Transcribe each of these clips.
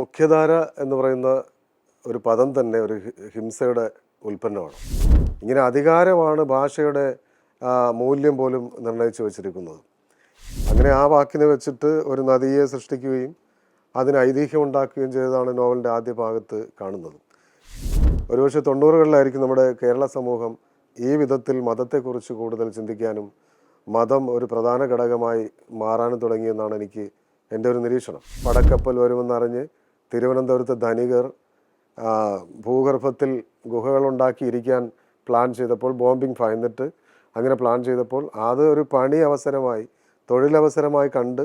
മുഖ്യധാര എന്ന് പറയുന്ന ഒരു പദം തന്നെ ഒരു ഹിംസയുടെ ഉൽപ്പന്നമാണ്. ഇങ്ങനെ അധികാരമാണ് ഭാഷയുടെ മൂല്യം പോലും നിർണയിച്ചു വച്ചിരിക്കുന്നത്. അങ്ങനെ ആ വാക്കിനെ വെച്ചിട്ട് ഒരു നദിയെ സൃഷ്ടിക്കുകയും അതിന് ഐതിഹ്യം ഉണ്ടാക്കുകയും ചെയ്തതാണ് നോവലിന്റെ ആദ്യ ഭാഗത്ത് കാണുന്നത്. ഒരുപക്ഷെ തൊണ്ണൂറുകളിലായിരിക്കും നമ്മുടെ കേരള സമൂഹം ഈ വിധത്തിൽ മതത്തെക്കുറിച്ച് കൂടുതൽ ചിന്തിക്കാനും മതം ഒരു പ്രധാന ഘടകമായി മാറാനും തുടങ്ങിയെന്നാണ് എനിക്ക് എന്റെ ഒരു നിരീക്ഷണം. പടക്കപ്പൽ വരുമെന്നറിഞ്ഞ് തിരുവനന്തപുരത്തെ ധനികർ ഭൂഗർഭത്തിൽ ഗുഹകളുണ്ടാക്കിയിരിക്കാൻ പ്ലാൻ ചെയ്തപ്പോൾ ബോംബിംഗ് ഭയന്നിട്ട് അങ്ങനെ പ്ലാൻ ചെയ്തപ്പോൾ അത് ഒരു പണി അവസരമായി തൊഴിലവസരമായി കണ്ട്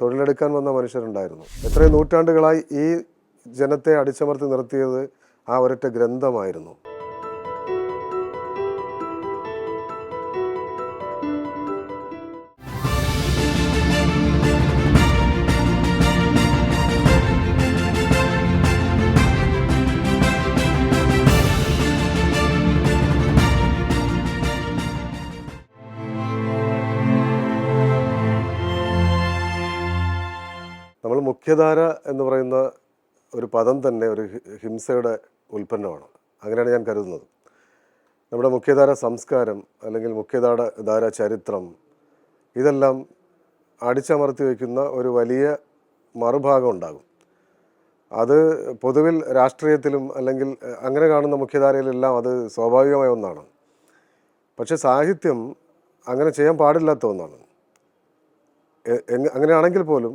തൊഴിലെടുക്കാൻ വന്ന മനുഷ്യരുണ്ടായിരുന്നു. എത്രയും നൂറ്റാണ്ടുകളായി ഈ ജനത്തെ അടിച്ചമർത്തി നിർത്തിയത് ആ ഒരൊറ്റ ഗ്രന്ഥമായിരുന്നു. മുഖ്യധാര എന്ന് പറയുന്ന ഒരു പദം തന്നെ ഒരു ഹിംസയുടെ ഉൽപ്പന്നമാണ്. അങ്ങനെയാണ് ഞാൻ കരുതുന്നത്. നമ്മുടെ മുഖ്യധാര സംസ്കാരം അല്ലെങ്കിൽ മുഖ്യധാര ധാര ചരിത്രം ഇതെല്ലാം അടിച്ചമർത്തി വയ്ക്കുന്ന ഒരു വലിയ മറുഭാഗം ഉണ്ടാകും. അത് പൊതുവിൽ രാഷ്ട്രീയത്തിലും അല്ലെങ്കിൽ അങ്ങനെ കാണുന്ന മുഖ്യധാരയിലെല്ലാം അത് സ്വാഭാവികമായ ഒന്നാണ്. പക്ഷെ സാഹിത്യം അങ്ങനെ ചെയ്യാൻ പാടില്ലാത്ത ഒന്നാണ്. അങ്ങനെയാണെങ്കിൽ പോലും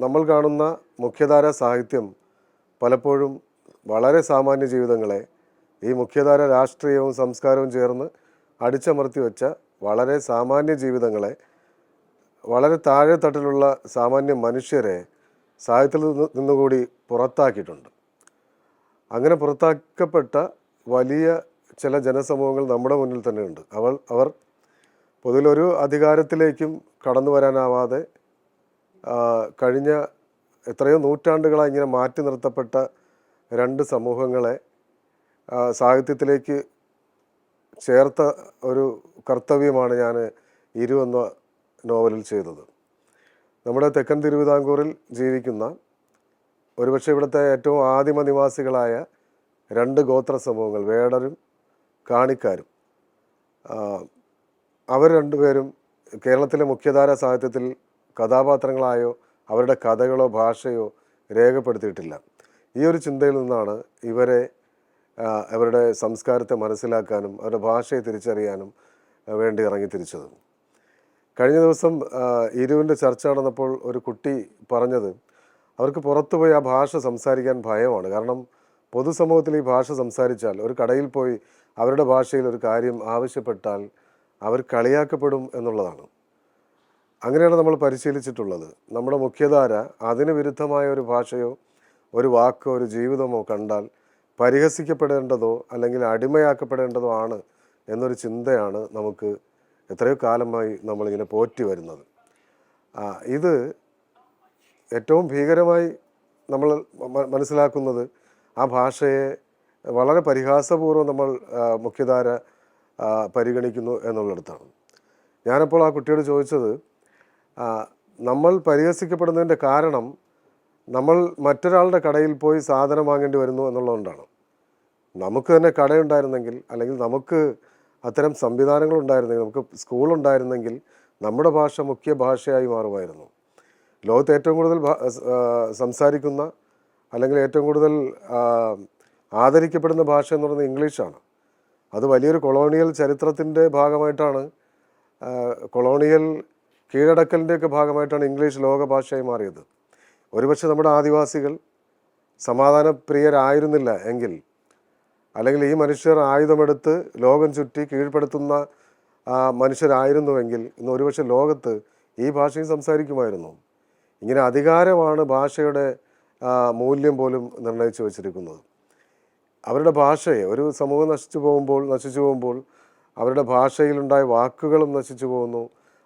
നമ്മൾ കാണുന്ന മുഖ്യധാര സാഹിത്യം പലപ്പോഴും വളരെ സാമാന്യ ജീവിതങ്ങളെ ഈ മുഖ്യധാര രാഷ്ട്രീയവും സംസ്കാരവും ചേർന്ന് അടിച്ചമർത്തി വെച്ച വളരെ സാമാന്യ ജീവിതങ്ങളെ വളരെ താഴെ തട്ടിലുള്ള സാമാന്യ മനുഷ്യരെ സാഹിത്യത്തിൽ നിന്ന് നിന്നുകൂടി പുറത്താക്കിയിട്ടുണ്ട്. അങ്ങനെ പുറത്താക്കപ്പെട്ട വലിയ ചില ജനസമൂഹങ്ങൾ നമ്മുടെ മുന്നിൽ തന്നെയുണ്ട്. അവൾ അവർ പൊതുവിലൊരു അധികാരത്തിലേക്കും കടന്നു വരാനാവാതെ കഴിഞ്ഞ എത്രയോ നൂറ്റാണ്ടുകളായി ഇങ്ങനെ മാറ്റി നിർത്തപ്പെട്ട രണ്ട് സമൂഹങ്ങളെ സാഹിത്യത്തിലേക്ക് ചേർത്ത ഒരു കർത്തവ്യമാണ് ഞാൻ ഇരു എന്ന നോവലിൽ ചെയ്തത്. നമ്മുടെ തെക്കൻ തിരുവിതാംകൂറിൽ ജീവിക്കുന്ന ഒരുപക്ഷെ ഇവിടുത്തെ ഏറ്റവും ആദിമ നിവാസികളായ രണ്ട് ഗോത്ര സമൂഹങ്ങൾ വേടരും കാണിക്കാരും. അവർ രണ്ടുപേരും കേരളത്തിലെ മുഖ്യധാര സാഹിത്യത്തിൽ കഥാപാത്രങ്ങളായോ അവരുടെ കഥകളോ ഭാഷയോ രേഖപ്പെടുത്തിയിട്ടില്ല. ഈ ഒരു ചിന്തയിൽ നിന്നാണ് ഇവരെ അവരുടെ സംസ്കാരത്തെ മനസ്സിലാക്കാനും അവരുടെ ഭാഷയെ തിരിച്ചറിയാനും വേണ്ടി ഇറങ്ങി തിരിച്ചത്. കഴിഞ്ഞ ദിവസം ഇരുവിന്റെ ചർച്ച നടന്നപ്പോൾ ഒരു കുട്ടി പറഞ്ഞത് അവർക്ക് പുറത്തുപോയി ആ ഭാഷ സംസാരിക്കാൻ ഭയമാണ്. കാരണം പൊതുസമൂഹത്തിൽ ഈ ഭാഷ സംസാരിച്ചാൽ ഒരു കടയിൽ പോയി അവരുടെ ഭാഷയിൽ ഒരു കാര്യം ആവശ്യപ്പെട്ടാൽ അവർ കളിയാക്കപ്പെടും എന്നുള്ളതാണ്. അങ്ങനെയാണ് നമ്മൾ പരിശീലിച്ചിട്ടുള്ളത്. നമ്മുടെ മുഖ്യധാര അതിന് വിരുദ്ധമായ ഒരു ഭാഷയോ ഒരു വാക്കോ ഒരു ജീവിതമോ കണ്ടാൽ പരിഹസിക്കപ്പെടേണ്ടതോ അല്ലെങ്കിൽ അടിമയാക്കപ്പെടേണ്ടതോ ആണ് എന്നൊരു ചിന്തയാണ് നമുക്ക് എത്രയോ കാലമായി നമ്മളിങ്ങനെ പോറ്റി വരുന്നത്. ഇത് ഏറ്റവും ഭീകരമായി നമ്മൾ മനസ്സിലാക്കുന്നത് ആ ഭാഷയെ വളരെ പരിഹാസപൂർവം നമ്മൾ മുഖ്യധാര പരിഗണിക്കുന്നു എന്നുള്ളിടത്താണ്. ഞാനപ്പോൾ ആ കുട്ടിയോട് ചോദിച്ചത് നമ്മൾ പരിഹസിക്കപ്പെടുന്നതിന്റെ കാരണം നമ്മൾ മറ്റൊരാളുടെ കടയിൽ പോയി സാധനം വാങ്ങേണ്ടി വരുന്നു എന്നുള്ളതുകൊണ്ടാണ്. നമുക്ക് തന്നെ കടയുണ്ടായിരുന്നെങ്കിൽ അല്ലെങ്കിൽ നമുക്ക് അത്തരം സംവിധാനങ്ങൾ ഉണ്ടായിരുന്നെങ്കിൽ നമുക്ക് സ്കൂളുണ്ടായിരുന്നെങ്കിൽ നമ്മുടെ ഭാഷ മുഖ്യ ഭാഷയായി മാറുമായിരുന്നു. ലോകത്ത് ഏറ്റവും കൂടുതൽ സംസാരിക്കുന്ന അല്ലെങ്കിൽ ഏറ്റവും കൂടുതൽ ആദരിക്കപ്പെടുന്ന ഭാഷ എന്ന് പറയുന്നത് ഇംഗ്ലീഷാണ്. അത് വലിയൊരു കൊളോണിയൽ ചരിത്രത്തിന്റെ ഭാഗമായിട്ടാണ് കൊളോണിയൽ കീഴടക്കലിന്റെയൊക്കെ ഭാഗമായിട്ടാണ് ഇംഗ്ലീഷ് ലോക ഭാഷയായി മാറിയത്. ഒരുപക്ഷെ നമ്മുടെ ആദിവാസികൾ സമാധാനപ്രിയരായിരുന്നില്ല എങ്കിൽ അല്ലെങ്കിൽ ഈ മനുഷ്യർ ആയുധമെടുത്ത് ലോകം ചുറ്റി കീഴ്പ്പെടുത്തുന്ന മനുഷ്യരായിരുന്നുവെങ്കിൽ ഇന്ന് ഒരുപക്ഷെ ലോകത്ത് ഈ ഭാഷയും സംസാരിക്കുമായിരുന്നു. ഇങ്ങനെ അധികാരമാണ് ഭാഷയുടെ മൂല്യം പോലും നിർണയിച്ചു വച്ചിരിക്കുന്നത്. അവരുടെ ഭാഷയെ ഒരു സമൂഹം നശിച്ചു പോകുമ്പോൾ നശിച്ചു പോകുമ്പോൾ അവരുടെ ഭാഷയിലുണ്ടായ വാക്കുകളും നശിച്ചു പോകുന്നു.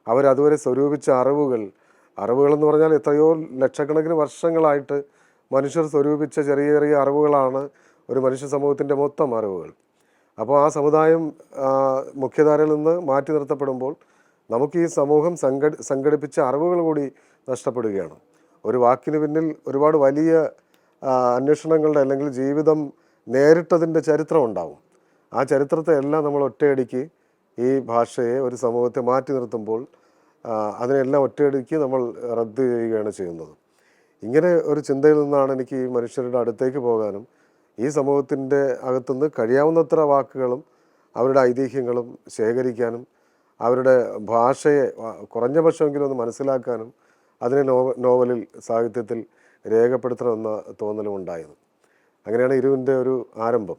അവരതുവരെ സ്വരൂപിച്ച അറിവുകൾ. അറിവുകളെന്ന് പറഞ്ഞാൽ എത്രയോ ലക്ഷക്കണക്കിന് വർഷങ്ങളായിട്ട് മനുഷ്യർ സ്വരൂപിച്ച ചെറിയ ചെറിയ അറിവുകളാണ് ഒരു മനുഷ്യ സമൂഹത്തിന്റെ മൊത്തം അറിവുകൾ. അപ്പോൾ ആ സമുദായം മുഖ്യധാരയിൽ നിന്ന് മാറ്റി നിർത്തപ്പെടുമ്പോൾ നമുക്ക് ഈ സമൂഹം സംഘടി സംഘടിപ്പിച്ച അറിവുകൾ കൂടി നഷ്ടപ്പെടുകയാണ്. ഒരു വാക്കിന് പിന്നിൽ ഒരുപാട് വലിയ അന്വേഷണങ്ങളുടെ അല്ലെങ്കിൽ ജീവിതം നേരിട്ടതിന്റെ ചരിത്രം ഉണ്ടാവും. ആ ചരിത്രത്തെ എല്ലാം നമ്മൾ ഒറ്റയടിക്ക് ഈ ഭാഷയെ ഒരു സമൂഹത്തെ മാറ്റി നിർത്തുമ്പോൾ അതിനെല്ലാം ഒറ്റയടിക്ക് നമ്മൾ റദ്ദ് ചെയ്യുകയാണ് ചെയ്യുന്നത്. ഇങ്ങനെ ഒരു ചിന്തയിൽ നിന്നാണ് എനിക്ക് ഈ മനുഷ്യരുടെ അടുത്തേക്ക് പോകാനും ഈ സമൂഹത്തിന്റെ അകത്തുനിന്ന് കഴിയാവുന്നത്ര വാക്കുകളും അവരുടെ ഐതിഹ്യങ്ങളും ശേഖരിക്കാനും അവരുടെ ഭാഷയെ കുറഞ്ഞ പക്ഷമെങ്കിലും ഒന്ന് മനസ്സിലാക്കാനും അതിനെ നോവ നോവലിൽ സാഹിത്യത്തിൽ രേഖപ്പെടുത്തണമെന്ന തോന്നലും ഉണ്ടായത് അങ്ങനെയാണ് ഇരുവിന്റെ ഒരു ആരംഭം.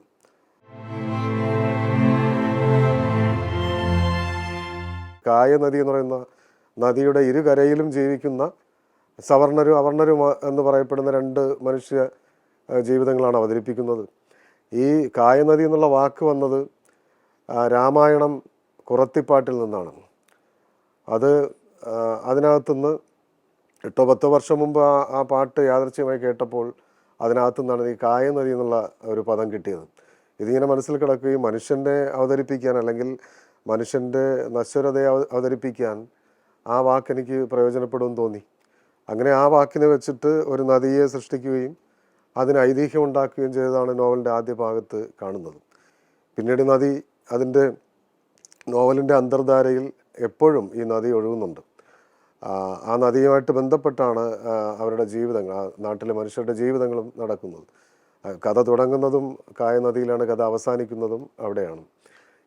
കായ നദി എന്ന് പറയുന്ന നദിയുടെ ഇരുകരയിലും ജീവിക്കുന്ന സവർണരും അവർണരും എന്ന് പറയപ്പെടുന്ന രണ്ട് മനുഷ്യ ജീവിതങ്ങളാണ് അവതരിപ്പിക്കുന്നത്. ഈ കായനദി എന്നുള്ള വാക്ക് വന്നത് രാമായണം കുറത്തിപ്പാട്ടിൽ നിന്നാണ്. അത് അതിനകത്തുനിന്ന് എട്ടോ പത്തോ വർഷം മുമ്പ് ആ ആ പാട്ട് യാദർച്ഛ്യമായി കേട്ടപ്പോൾ അതിനകത്തു നിന്നാണ് ഈ കായ നദി എന്നുള്ള ഒരു പദം കിട്ടിയത്. ഇതിങ്ങനെ മനസ്സിൽ കിടക്കുകയും മനുഷ്യന്റെ അവതരിപ്പിക്കാൻ അല്ലെങ്കിൽ മനുഷ്യന്റെ നശ്വരതയെ അവതരിപ്പിക്കാൻ ആ വാക്കെനിക്ക് പ്രയോജനപ്പെടുമെന്ന് തോന്നി. അങ്ങനെ ആ വാക്കിനെ വെച്ചിട്ട് ഒരു നദിയെ സൃഷ്ടിക്കുകയും അതിന് ഐതിഹ്യം ഉണ്ടാക്കുകയും ചെയ്തതാണ് നോവലിന്റെ ആദ്യ ഭാഗത്ത് കാണുന്നത്. പിന്നീട് നദി അതിന്റെ നോവലിന്റെ അന്തർധാരയിൽ എപ്പോഴും ഈ നദി ഒഴുകുന്നുണ്ട്. ആ, നദിയുമായിട്ട് ബന്ധപ്പെട്ടാണ് അവരുടെ ജീവിതങ്ങൾ ആ നാട്ടിലെ മനുഷ്യരുടെ ജീവിതങ്ങളും നടക്കുന്നത്. കഥ തുടങ്ങുന്നതും കായ നദിയിലാണ് കഥ അവസാനിക്കുന്നതും അവിടെയാണ്.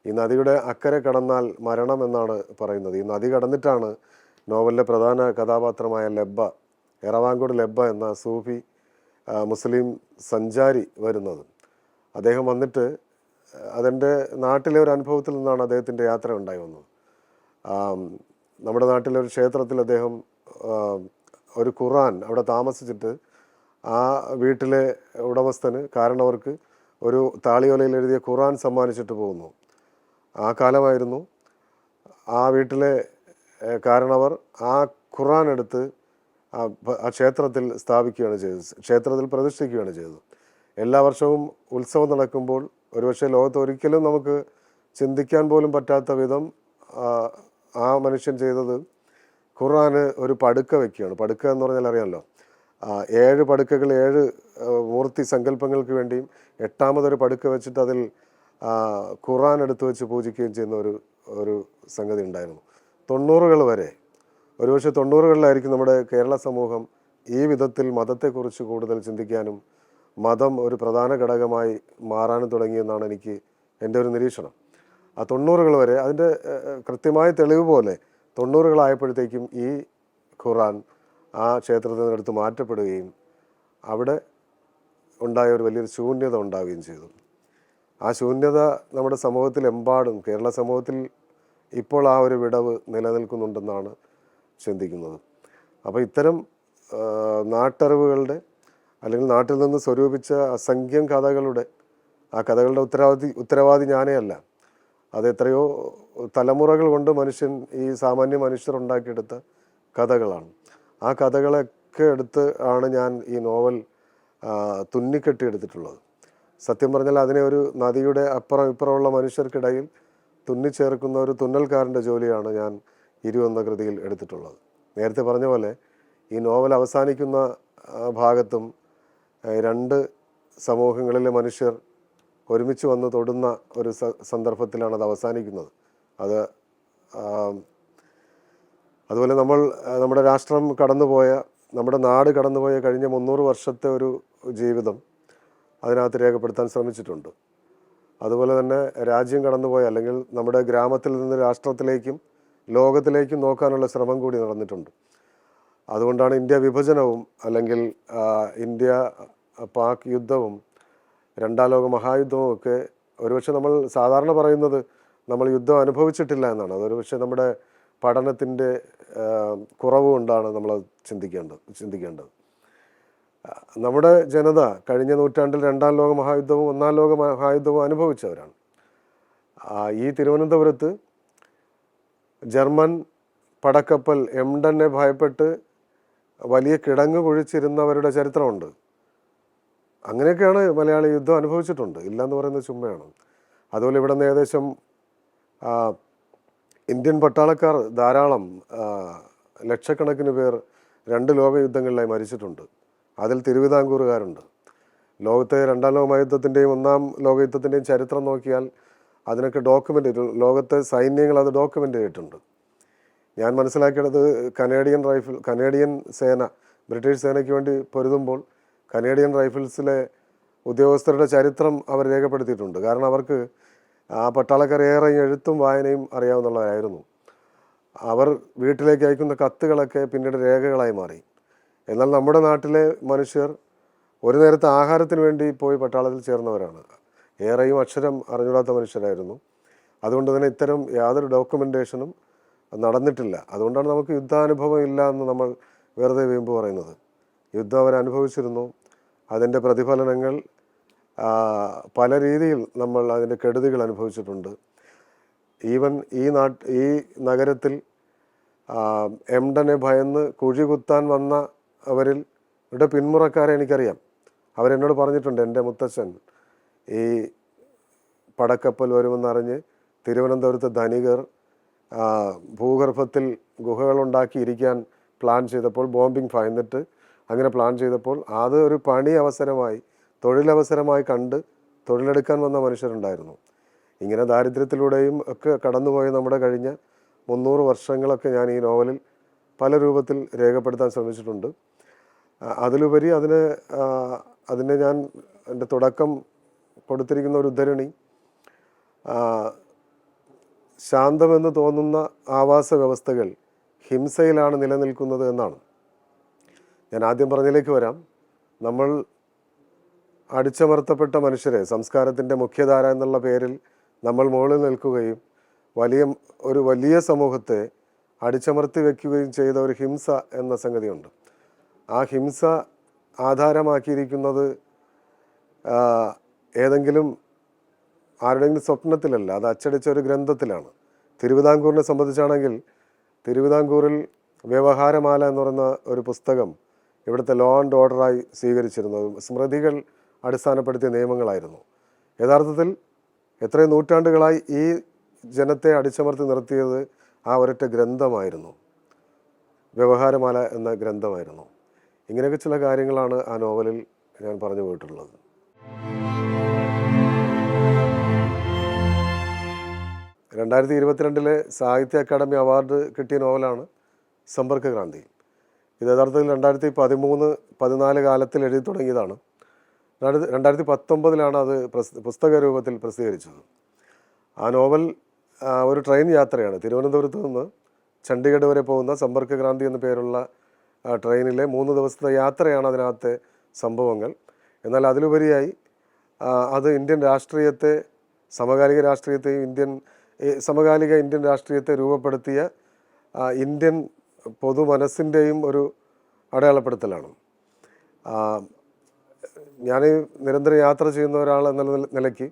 ഈ നദിയുടെ അക്കരെ കടന്നാൽ മരണം എന്നാണ് പറയുന്നത്. ഈ നദി കടന്നിട്ടാണ് നോവലിലെ പ്രധാന കഥാപാത്രമായ ലബ്ബ എറവാങ്കോട് ലബ്ബ എന്ന സൂഫി മുസ്ലിം സഞ്ചാരി വരുന്നത്. അദ്ദേഹം വന്നിട്ട് അതെന്റെ നാട്ടിലെ ഒരു അനുഭവത്തിൽ നിന്നാണ് അദ്ദേഹത്തിന്റെ യാത്ര ഉണ്ടായി വന്നത്. നമ്മുടെ നാട്ടിലെ ഒരു ക്ഷേത്രത്തിൽ അദ്ദേഹം ഒരു ഖുറാൻ അവിടെ താമസിച്ചിട്ട് ആ വീട്ടിലെ ഉടമസ്ഥന് കാരണവർക്ക് ഒരു താളിയോലയിൽ എഴുതിയ ഖുറാൻ സമ്മാനിച്ചിട്ട് പോകുന്നു. ആ കാലമായിരുന്നു. ആ വീട്ടിലെ കാരണവർ ആ ഖുറാൻ എടുത്ത് ആ ക്ഷേത്രത്തിൽ സ്ഥാപിക്കുകയാണ് ചെയ്തത്. ക്ഷേത്രത്തിൽ പ്രതിഷ്ഠിക്കുകയാണ് ചെയ്തത്. എല്ലാ വർഷവും ഉത്സവം നടക്കുമ്പോൾ ഒരുപക്ഷെ ലോകത്ത് ഒരിക്കലും നമുക്ക് ചിന്തിക്കാൻ പോലും പറ്റാത്ത വിധം ആ, മനുഷ്യൻ ചെയ്തത് ഖുർആന് ഒരു പടുക്ക വെക്കുകയാണ്. പടുക്ക എന്ന് പറഞ്ഞാൽ അറിയാമല്ലോ. ഏഴ് പടുക്കകൾ ഏഴ് മൂർത്തി സങ്കല്പങ്ങൾക്ക് വേണ്ടിയും എട്ടാമതൊരു പടുക്ക വെച്ചിട്ട് അതിൽ ഖുർആൻ എടുത്തു വെച്ച് പൂജിക്കുകയും ചെയ്യുന്ന ഒരു ഒരു സംഗതി ഉണ്ടായിരുന്നു. തൊണ്ണൂറുകൾ വരെ ഒരുപക്ഷെ തൊണ്ണൂറുകളിലായിരിക്കും നമ്മുടെ കേരള സമൂഹം ഈ വിധത്തിൽ മതത്തെക്കുറിച്ച് കൂടുതൽ ചിന്തിക്കാനും മതം ഒരു പ്രധാന ഘടകമായി മാറാനും തുടങ്ങിയെന്നാണ് എനിക്ക് എന്റെ ഒരു നിരീക്ഷണം. ആ തൊണ്ണൂറുകൾ വരെ അതിന്റെ കൃത്യമായ തെളിവ് പോലെ തൊണ്ണൂറുകളായപ്പോഴത്തേക്കും ഈ ഖുറാൻ ആ ക്ഷേത്രത്തിൽ നിന്നെടുത്ത് മാറ്റപ്പെടുകയും അവിടെ ഉണ്ടായ ഒരു വലിയൊരു ശൂന്യത ഉണ്ടാവുകയും ചെയ്തു. ആ ശൂന്യത നമ്മുടെ സമൂഹത്തിലെമ്പാടും കേരള സമൂഹത്തിൽ ഇപ്പോൾ ആ ഒരു വിടവ് നിലനിൽക്കുന്നുണ്ടെന്നാണ് ചിന്തിക്കുന്നത്. അപ്പോൾ ഇത്തരം നാട്ടറിവുകളുടെ അല്ലെങ്കിൽ നാട്ടിൽ നിന്ന് സ്വരൂപിച്ച അസംഖ്യം കഥകളുടെ ആ കഥകളുടെ ഉത്തരവാദി ഉത്തരവാദി ഞാനേ അല്ല അത് എത്രയോ തലമുറകൾ കൊണ്ട് മനുഷ്യൻ ഈ സാമാന്യ മനുഷ്യർ ഉണ്ടാക്കിയെടുത്ത കഥകളാണ്. ആ കഥകളൊക്കെ എടുത്ത് ആണ് ഞാൻ ഈ നോവൽ തുന്നിക്കെട്ടിയെടുത്തിട്ടുള്ളത്. സത്യം പറഞ്ഞാൽ അതിനെ ഒരു നദിയുടെ അപ്പുറം ഇപ്പുറമുള്ള മനുഷ്യർക്കിടയിൽ തുന്നിച്ചേർക്കുന്ന ഒരു തുന്നൽക്കാരന്റെ ജോലിയാണ് ഞാൻ ഇരു എന്ന കൃതിയിൽ എടുത്തിട്ടുള്ളത്. നേരത്തെ പറഞ്ഞ പോലെ ഈ നോവൽ അവസാനിക്കുന്ന ഭാഗത്തും രണ്ട് സമൂഹങ്ങളിലെ മനുഷ്യർ ഒരുമിച്ച് വന്ന് തൊടുന്ന ഒരു സന്ദർഭത്തിലാണ് അത് അവസാനിക്കുന്നത്. അത് അതുപോലെ നമ്മൾ നമ്മുടെ രാഷ്ട്രം കടന്നുപോയ നമ്മുടെ നാട് കടന്നുപോയ കഴിഞ്ഞ മുന്നൂറ് വർഷത്തെ ഒരു ജീവിതം അതിനകത്ത് രേഖപ്പെടുത്താൻ ശ്രമിച്ചിട്ടുണ്ട്. അതുപോലെ തന്നെ രാജ്യം കടന്നുപോയ അല്ലെങ്കിൽ നമ്മുടെ ഗ്രാമത്തിൽ നിന്ന് രാഷ്ട്രത്തിലേക്കും ലോകത്തിലേക്കും നോക്കാനുള്ള ശ്രമം കൂടി നടന്നിട്ടുണ്ട്. അതുകൊണ്ടാണ് ഇന്ത്യ വിഭജനവും അല്ലെങ്കിൽ ഇന്ത്യ പാക് യുദ്ധവും രണ്ടാം ലോക മഹായുദ്ധവും ഒക്കെ ഒരുപക്ഷെ നമ്മൾ സാധാരണ പറയുന്നത് നമ്മൾ യുദ്ധം അനുഭവിച്ചിട്ടില്ല എന്നാണ്. അതൊരു പക്ഷേ നമ്മുടെ പഠനത്തിന്റെ കുറവ് കൊണ്ടാണ് നമ്മൾ ചിന്തിക്കേണ്ടത് ചിന്തിക്കേണ്ടത്. നമ്മുടെ ജനത കഴിഞ്ഞ നൂറ്റാണ്ടിൽ രണ്ടാം ലോക മഹായുദ്ധവും ഒന്നാം ലോക മഹായുദ്ധവും അനുഭവിച്ചവരാണ്. ഈ തിരുവനന്തപുരത്ത് ജർമ്മൻ പടക്കപ്പൽ എംഡനെ ഭയപ്പെട്ട് വലിയ കിടങ്ങ് കുഴിച്ചിരുന്നവരുടെ ചരിത്രമുണ്ട്. അങ്ങനെയൊക്കെയാണ് മലയാളി യുദ്ധം അനുഭവിച്ചിട്ടുണ്ട്. ഇല്ലയെന്ന് പറയുന്നത് ചുമ്മയാണ്. അതുപോലെ ഇവിടെ നിന്ന് ഏകദേശം ഇന്ത്യൻ പട്ടാളക്കാർ ധാരാളം ലക്ഷക്കണക്കിന് പേർ രണ്ട് ലോകയുദ്ധങ്ങളിലായി മരിച്ചിട്ടുണ്ട്. അതിൽ തിരുവിതാംകൂറുകാരുണ്ട്. ലോകത്തെ രണ്ടാം ലോക മഹായുദ്ധത്തിന്റെയും ഒന്നാം ലോകയുദ്ധത്തിന്റെയും ചരിത്രം നോക്കിയാൽ അതിനൊക്കെ ഡോക്യുമെന്റ് ലോകത്തെ സൈന്യങ്ങൾ അത് ഡോക്യുമെന്റ് ചെയ്തിട്ടുണ്ട്. ഞാൻ മനസ്സിലാക്കിയത് കനേഡിയൻ റൈഫിൾ കനേഡിയൻ സേന ബ്രിട്ടീഷ് സേനയ്ക്ക് വേണ്ടി പൊരുതുമ്പോൾ കനേഡിയൻ റൈഫിൾസിലെ ഉദ്യോഗസ്ഥരുടെ ചരിത്രം അവർ രേഖപ്പെടുത്തിയിട്ടുണ്ട്. കാരണം അവർക്ക് ആ പട്ടാളക്കാരേറെ എഴുത്തും വായനയും അറിയാവുന്നവരായിരുന്നു. അവർ വീട്ടിലേക്ക് അയക്കുന്ന കത്തുകളൊക്കെ പിന്നീട് രേഖകളായി മാറി. എന്നാൽ നമ്മുടെ നാട്ടിലെ മനുഷ്യർ ഒരു നേരത്തെ ആഹാരത്തിന് വേണ്ടി പോയി പട്ടാളത്തിൽ ചേർന്നവരാണ്. ഏറെയും അക്ഷരം അറിഞ്ഞൂടാത്ത മനുഷ്യരായിരുന്നു. അതുകൊണ്ട് തന്നെ ഇത്തരം യാതൊരു ഡോക്യുമെന്റേഷനും നടന്നിട്ടില്ല. അതുകൊണ്ടാണ് നമുക്ക് യുദ്ധാനുഭവം ഇല്ല എന്ന് നമ്മൾ വെറുതെ വീമ്പ് പറയുന്നത്. യുദ്ധം അനുഭവിച്ചിരുന്നു. അതിന്റെ പ്രതിഫലനങ്ങൾ പല രീതിയിൽ നമ്മൾ അതിന്റെ കെടുതികൾ അനുഭവിച്ചിട്ടുണ്ട്. ഈവൻ ഈ നാട്ട് ഈ നഗരത്തിൽ എംഡനെ ഭയന്ന് കുഴി കുത്താൻ വന്ന അവരിൽ ഇവിടെ പിന്മുറക്കാരെ എനിക്കറിയാം. അവരെന്നോട് പറഞ്ഞിട്ടുണ്ട് എന്റെ മുത്തച്ഛൻ ഈ പടക്കപ്പൽ വരുമെന്നറിഞ്ഞ് തിരുവനന്തപുരത്ത് ധനികർ ഭൂഗർഭത്തിൽ ഗുഹകളുണ്ടാക്കിയിരിക്കാൻ പ്ലാൻ ചെയ്തപ്പോൾ ബോംബിംഗ് ഭയന്നിട്ട് അങ്ങനെ പ്ലാൻ ചെയ്തപ്പോൾ അത് ഒരു പണി അവസരമായി തൊഴിലവസരമായി കണ്ട് തൊഴിലെടുക്കാൻ വന്ന മനുഷ്യരുണ്ടായിരുന്നു. ഇങ്ങനെ ദാരിദ്ര്യത്തിലൂടെയും ഒക്കെ കടന്നുപോയ നമ്മുടെ കഴിഞ്ഞ മുന്നൂറ് വർഷങ്ങളൊക്കെ ഞാൻ ഈ നോവലിൽ പല രൂപത്തിൽ രേഖപ്പെടുത്താൻ ശ്രമിച്ചിട്ടുണ്ട്. അതിലുപരി അതിന് അതിനെ ഞാൻ എന്റെ തുടക്കം കൊടുത്തിരിക്കുന്ന ഒരു ഉദ്ധരണി ശാന്തമെന്ന് തോന്നുന്ന ആവാസ വ്യവസ്ഥകൾ ഹിംസയിലാണ് നിലനിൽക്കുന്നത് എന്നാണ്. ഞാൻ ആദ്യം പറഞ്ഞതിലേക്ക് വരാം. നമ്മൾ അടിച്ചമർത്തപ്പെട്ട മനുഷ്യരെ സംസ്കാരത്തിന്റെ മുഖ്യധാര എന്നുള്ള പേരിൽ നമ്മൾ മുകളിൽ നിൽക്കുകയും വലിയ ഒരു വലിയ സമൂഹത്തെ അടിച്ചമർത്തി വയ്ക്കുകയും ചെയ്ത ഒരു ഹിംസ എന്ന സംഗതിയുണ്ട്. ആ ഹിംസ ആധാരമാക്കിയിരിക്കുന്നത് ഏതെങ്കിലും ആരുടെയെങ്കിലും സ്വപ്നത്തിലല്ല അത് അച്ചടിച്ച ഒരു ഗ്രന്ഥത്തിലാണ്. തിരുവിതാംകൂറിനെ സംബന്ധിച്ചാണെങ്കിൽ തിരുവിതാംകൂറിൽ വ്യവഹാരമാല എന്ന് പറയുന്ന ഒരു പുസ്തകം ഇവിടുത്തെ ലോ ആൻഡ് ഓർഡറായി സ്വീകരിച്ചിരുന്നത് സ്മൃതികൾ അടിസ്ഥാനപ്പെടുത്തിയ നിയമങ്ങളായിരുന്നു. യഥാർത്ഥത്തിൽ എത്രയും നൂറ്റാണ്ടുകളായി ഈ ജനത്തെ അടിച്ചമർത്തി നിർത്തിയത് ആ ഒരൊറ്റ ഗ്രന്ഥമായിരുന്നു. വ്യവഹാരമാല എന്ന ഗ്രന്ഥമായിരുന്നു. ഇങ്ങനെയൊക്കെ ചില കാര്യങ്ങളാണ് ആ നോവലിൽ ഞാൻ പറഞ്ഞു പോയിട്ടുള്ളത്. രണ്ടായിരത്തി ഇരുപത്തിരണ്ടിലെ സാഹിത്യ അക്കാദമി അവാർഡ് കിട്ടിയ നോവലാണ് സമ്പർക്ക ക്രാന്തി. ഇത് യഥാർത്ഥത്തിൽ രണ്ടായിരത്തി പതിമൂന്ന് പതിനാല് കാലത്തിൽ എഴുതി തുടങ്ങിയതാണ്. രണ്ടായിരത്തി പത്തൊമ്പതിലാണ് അത് പുസ്തക രൂപത്തിൽ പ്രസിദ്ധീകരിച്ചത്. ആ നോവൽ ഒരു ട്രെയിൻ യാത്രയാണ്. തിരുവനന്തപുരത്ത് നിന്ന് ചണ്ഡീഗഡ് വരെ പോകുന്ന സമ്പർക്ക ക്രാന്തി എന്ന പേരുള്ള ട്രെയിനിലെ മൂന്ന് ദിവസത്തെ യാത്രയാണ് അതിനകത്തെ സംഭവങ്ങൾ. എന്നാൽ അതിലുപരിയായി അത് ഇന്ത്യൻ രാഷ്ട്രീയത്തെ സമകാലിക രാഷ്ട്രീയത്തെയും ഇന്ത്യൻ സമകാലിക ഇന്ത്യൻ രാഷ്ട്രീയത്തെ രൂപപ്പെടുത്തിയ ഇന്ത്യൻ പൊതുമനസ്സിന്റെയും ഒരു അടയാളപ്പെടുത്തലാണ്. ഞാൻ നിരന്തരം യാത്ര ചെയ്യുന്ന ഒരാൾ എന്ന നിലയ്ക്ക്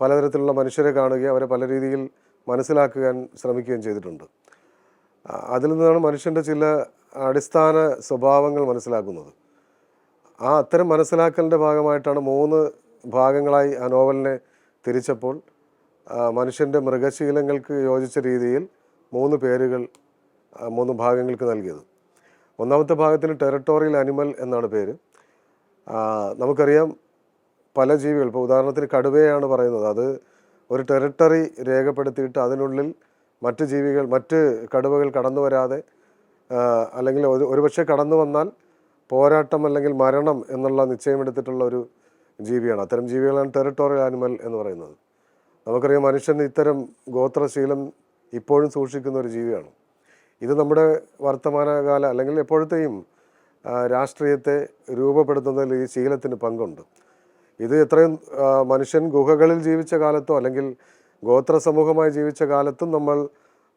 പലതരത്തിലുള്ള മനുഷ്യരെ കാണുകയും അവരെ പല രീതിയിൽ മനസ്സിലാക്കുവാൻ ശ്രമിക്കുകയും ചെയ്തിട്ടുണ്ട്. അതിൽ നിന്നാണ് മനുഷ്യന്റെ ചില അടിസ്ഥാന സ്വഭാവങ്ങൾ മനസ്സിലാക്കുന്നത്. ആ അത്തരം മനസ്സിലാക്കലിന്റെ ഭാഗമായിട്ടാണ് മൂന്ന് ഭാഗങ്ങളായി ആ നോവലിനെ തിരിച്ചപ്പോൾ മനുഷ്യന്റെ മൃഗശീലങ്ങൾക്ക് യോജിച്ച രീതിയിൽ മൂന്ന് പേരുകൾ മൂന്ന് ഭാഗങ്ങൾക്ക് നൽകിയത്. ഒന്നാമത്തെ ഭാഗത്തിന് ടെറിട്ടോറിയൽ അനിമൽ എന്നാണ് പേര്. നമുക്കറിയാം പല ജീവികൾ ഇപ്പോൾ ഉദാഹരണത്തിന് കടുവയാണ് പറയുന്നത്. അത് ഒരു ടെറിട്ടറി രേഖപ്പെടുത്തിയിട്ട് അതിനുള്ളിൽ മറ്റ് ജീവികൾ മറ്റ് കടുവകൾ കടന്നു വരാതെ അല്ലെങ്കിൽ ഒരു ഒരുപക്ഷെ കടന്നു വന്നാൽ പോരാട്ടം അല്ലെങ്കിൽ മരണം എന്നുള്ള നിശ്ചയമെടുത്തിട്ടുള്ള ഒരു ജീവിയാണ്. അത്തരം ജീവികളാണ് ടെറിട്ടോറിയൽ ആനിമൽ എന്ന് പറയുന്നത്. നമുക്കറിയാം മനുഷ്യൻ ഇത്തരം ഗോത്രശീലം ഇപ്പോഴും സൂക്ഷിക്കുന്ന ഒരു ജീവിയാണ്. ഇത് നമ്മുടെ വർത്തമാനകാല അല്ലെങ്കിൽ എപ്പോഴത്തെയും രാഷ്ട്രീയത്തെ രൂപപ്പെടുത്തുന്നതിൽ ഈ ശീലത്തിന് പങ്കുണ്ട്. ഇത് എത്രയും മനുഷ്യൻ ഗുഹകളിൽ ജീവിച്ച കാലത്തോ അല്ലെങ്കിൽ ഗോത്ര സമൂഹമായി ജീവിച്ച കാലത്തും നമ്മൾ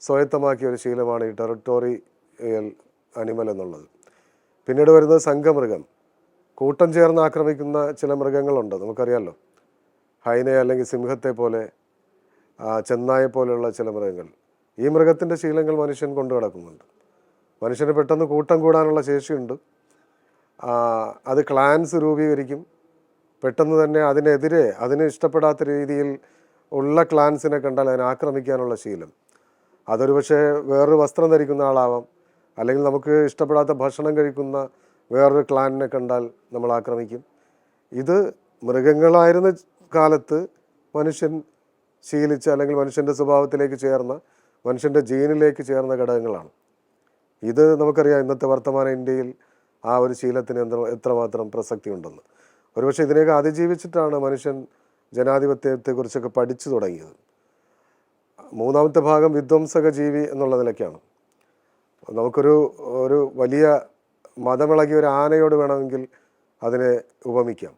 സ്വായത്തമാക്കിയ ഒരു ശീലമാണ് ഈ ടെറിട്ടോറിയൽ അനിമൽ എന്നുള്ളത്. പിന്നീട് വരുന്നത് സംഘമൃഗം. കൂട്ടം ചേർന്ന് ആക്രമിക്കുന്ന ചില മൃഗങ്ങളുണ്ട് നമുക്കറിയാമല്ലോ ഹൈനയെ അല്ലെങ്കിൽ സിംഹത്തെ പോലെ ചെന്നായെ പോലെയുള്ള ചില മൃഗങ്ങൾ. ഈ മൃഗത്തിന്റെ ശീലങ്ങൾ മനുഷ്യൻ കൊണ്ടു കിടക്കുന്നുണ്ട് മനുഷ്യന് പെട്ടെന്ന് കൂട്ടം കൂടാനുള്ള ശേഷിയുണ്ട്. അത് ക്ലാൻസ് രൂപീകരിക്കും. പെട്ടെന്ന് തന്നെ അതിനെതിരെ അതിന് ഇഷ്ടപ്പെടാത്ത രീതിയിൽ ഉള്ള ക്ലാൻസിനെ കണ്ടാൽ അതിനെ ആക്രമിക്കാനുള്ള ശീലം. അതൊരു പക്ഷേ വേറൊരു വസ്ത്രം ധരിക്കുന്ന ആളാവാം അല്ലെങ്കിൽ നമുക്ക് ഇഷ്ടപ്പെടാത്ത ഭക്ഷണം കഴിക്കുന്ന വേറൊരു ക്ലാനിനെ കണ്ടാൽ നമ്മൾ ആക്രമിക്കും. ഇത് മൃഗങ്ങളായിരുന്ന കാലത്ത് മനുഷ്യൻ ശീലിച്ച അല്ലെങ്കിൽ മനുഷ്യന്റെ സ്വഭാവത്തിലേക്ക് ചേർന്ന മനുഷ്യന്റെ ജീനിലേക്ക് ചേർന്ന ഘടകങ്ങളാണ്. ഇത് നമുക്കറിയാം ഇന്നത്തെ വർത്തമാന ഇന്ത്യയിൽ ആ ഒരു ശീലത്തിന് എന്ത് എത്രമാത്രം പ്രസക്തി ഉണ്ടെന്ന് ഒരുപക്ഷെ ഇതിനെയൊക്കെ അതിജീവിച്ചിട്ടാണ് മനുഷ്യൻ ജനാധിപത്യത്തെക്കുറിച്ചൊക്കെ പഠിച്ചു തുടങ്ങിയത്. മൂന്നാമത്തെ ഭാഗം വിധ്വംസക ജീവി എന്നുള്ള നിലയ്ക്കാണ്. നമുക്കൊരു ഒരു വലിയ മതമിളകിയ ഒരു ആനയോട് വേണമെങ്കിൽ അതിനെ ഉപമിക്കാം.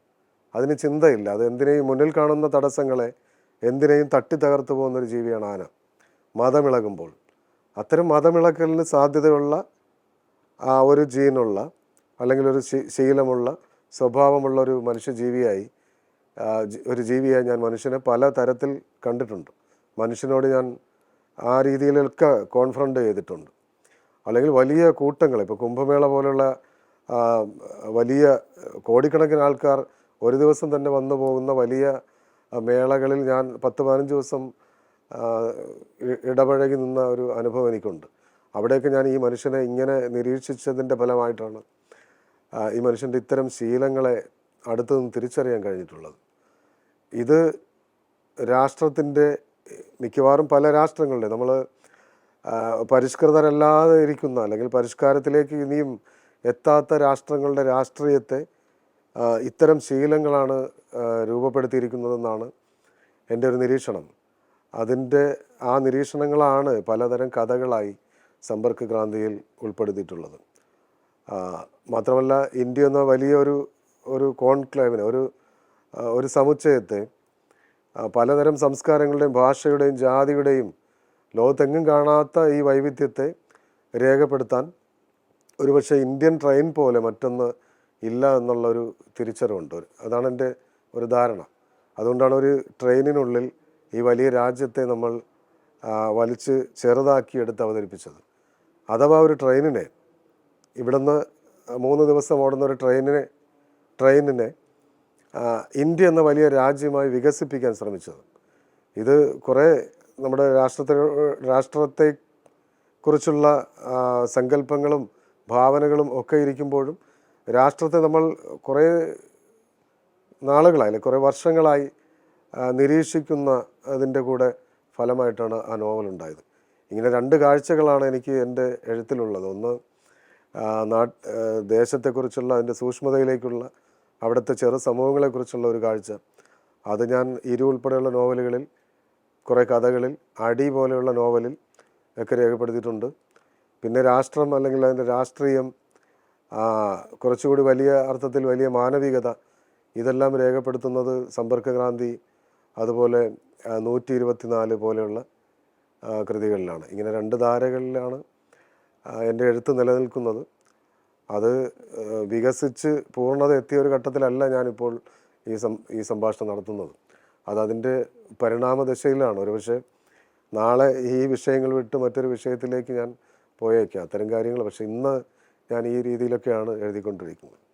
അതിന് ചിന്തയില്ല. അത് എന്തിനേയും മുന്നിൽ കാണുന്ന തടസ്സങ്ങളെ എന്തിനേയും തട്ടി തകർത്തു പോകുന്നൊരു ജീവിയാണ് ആന. മതമിളകുമ്പോൾ. അത്തരം മതമിളക്കലിന് സാധ്യതയുള്ള ആ ഒരു ജീനുള്ള അല്ലെങ്കിൽ ഒരു ശീലമുള്ള സ്വഭാവമുള്ള ഒരു മനുഷ്യജീവിയായി ഒരു ജീവിയായി ഞാൻ മനുഷ്യനെ പല തരത്തിൽ കണ്ടിട്ടുണ്ട്. മനുഷ്യനോട് ഞാൻ ആ രീതിയിലൊക്കെ കോൺഫ്രണ്ട് ചെയ്തിട്ടുണ്ട്. അല്ലെങ്കിൽ വലിയ കൂട്ടങ്ങൾ ഇപ്പോൾ കുംഭമേള പോലുള്ള വലിയ കോടിക്കണക്കിന് ആൾക്കാർ ഒരു ദിവസം തന്നെ വന്നു പോകുന്ന വലിയ മേളകളിൽ ഞാൻ പത്ത് പതിനഞ്ച് ദിവസം ഇടപഴകി നിന്ന ഒരു അനുഭവം എനിക്കുണ്ട്. അവിടെയൊക്കെ ഞാൻ ഈ മനുഷ്യനെ ഇങ്ങനെ നിരീക്ഷിച്ചതിന്റെ ഫലമായിട്ടാണ് ഈ മനുഷ്യന്റെ ഇത്തരം ശീലങ്ങളെ അടുത്തു നിന്ന് തിരിച്ചറിയാൻ കഴിഞ്ഞിട്ടുള്ളത്. ഇത് രാഷ്ട്രത്തിന്റെ മിക്കവാറും പല രാഷ്ട്രങ്ങളുടെ നമ്മൾ പരിഷ്കൃതരല്ലാതെ ഇരിക്കുന്ന അല്ലെങ്കിൽ പരിഷ്കാരത്തിലേക്ക് ഇനിയും എത്താത്ത രാഷ്ട്രങ്ങളുടെ രാഷ്ട്രീയത്തെ ഇത്തരം ശീലങ്ങളാണ് രൂപപ്പെടുത്തിയിരിക്കുന്നതെന്നാണ് എന്റെ ഒരു നിരീക്ഷണം. അതിന്റെ ആ നിരീക്ഷണങ്ങളാണ് പലതരം കഥകളായി സമ്പർക്ക് ക്രാന്തിയിൽ ഉൾപ്പെടുത്തിയിട്ടുള്ളത്. മാത്രമല്ല ഇന്ത്യ എന്ന വലിയൊരു ഒരു കോൺക്ലേവിനെ ഒരു ഒരു സമുച്ചയത്തെ പലതരം സംസ്കാരങ്ങളുടെയും ഭാഷയുടെയും ജാതിയുടെയും ലോകത്തെങ്ങും കാണാത്ത ഈ വൈവിധ്യത്തെ രേഖപ്പെടുത്താൻ ഒരുപക്ഷെ ഇന്ത്യൻ ട്രെയിൻ പോലെ മറ്റൊന്ന് ഇല്ല എന്നുള്ളൊരു തിരിച്ചറിവുണ്ട്. അതാണ് എന്റെ ഒരു ധാരണ. അതുകൊണ്ടാണ് ഒരു ട്രെയിനിനുള്ളിൽ ഈ വലിയ രാജ്യത്തെ നമ്മൾ വലിച്ച് ചെറുതാക്കി എടുത്ത് അവതരിപ്പിച്ചത്. അഥവാ ഒരു ട്രെയിനിനെ ഇവിടുന്ന് മൂന്ന് ദിവസം ഓടുന്ന ഒരു ട്രെയിനിനെ ട്രെയിനിനെ ഇന്ത്യ എന്ന വലിയ രാജ്യമായി വികസിപ്പിക്കാൻ ശ്രമിച്ചത്. ഇത് കുറേ നമ്മുടെ രാഷ്ട്രത്തെ രാഷ്ട്രത്തെ കുറിച്ചുള്ള സങ്കല്പങ്ങളും ഭാവനകളും ഒക്കെ ഇരിക്കുമ്പോഴും രാഷ്ട്രത്തെ നമ്മൾ കുറേ നാളുകളായി കുറേ വർഷങ്ങളായി നിരീക്ഷിക്കുന്ന അതിന്റെ കൂടെ ഫലമായിട്ടാണ് ആ നോവൽ ഉണ്ടായത്. ഇങ്ങനെ രണ്ട് കാഴ്ചകളാണ് എനിക്ക് എന്റെ എഴുത്തിലുള്ളത്. ഒന്ന് നാട്ട് ദേശത്തെക്കുറിച്ചുള്ള അതിന്റെ സൂക്ഷ്മതയിലേക്കുള്ള അവിടുത്തെ ചെറു സമൂഹങ്ങളെക്കുറിച്ചുള്ള ഒരു കാഴ്ച. അത് ഞാൻ ഇരു ഉൾപ്പെടെയുള്ള നോവലുകളിൽ കുറേ കഥകളിൽ അടി പോലെയുള്ള നോവലിൽ ഒക്കെ രേഖപ്പെടുത്തിയിട്ടുണ്ട്. പിന്നെ രാഷ്ട്രം അല്ലെങ്കിൽ അതിന്റെ രാഷ്ട്രീയം കുറച്ചുകൂടി വലിയ അർത്ഥത്തിൽ വലിയ മാനവികത ഇതെല്ലാം രേഖപ്പെടുത്തുന്നത് സമ്പർക്കക്രാന്തി അതുപോലെ നൂറ്റി ഇരുപത്തിനാല് പോലെയുള്ള കൃതികളിലാണ്. ഇങ്ങനെ രണ്ട് ധാരകളിലാണ് എന്റെ എഴുത്ത് നിലനിൽക്കുന്നത്. അത് വികസിച്ച് പൂർണത എത്തിയ ഒരു ഘട്ടത്തിലല്ല ഞാനിപ്പോൾ ഈ സം ഈ സംഭാഷണം നടത്തുന്നത്. അത് പരിണാമ പരിണാമദശയിലാണ്. ഒരുപക്ഷെ നാളെ ഈ വിഷയങ്ങൾ വിട്ട് മറ്റൊരു വിഷയത്തിലേക്ക് ഞാൻ പോയേക്കാം. അത്തരം കാര്യങ്ങൾ. പക്ഷേ ഇന്ന് ഞാൻ ഈ രീതിയിലൊക്കെയാണ് എഴുതിക്കൊണ്ടിരിക്കുന്നത്.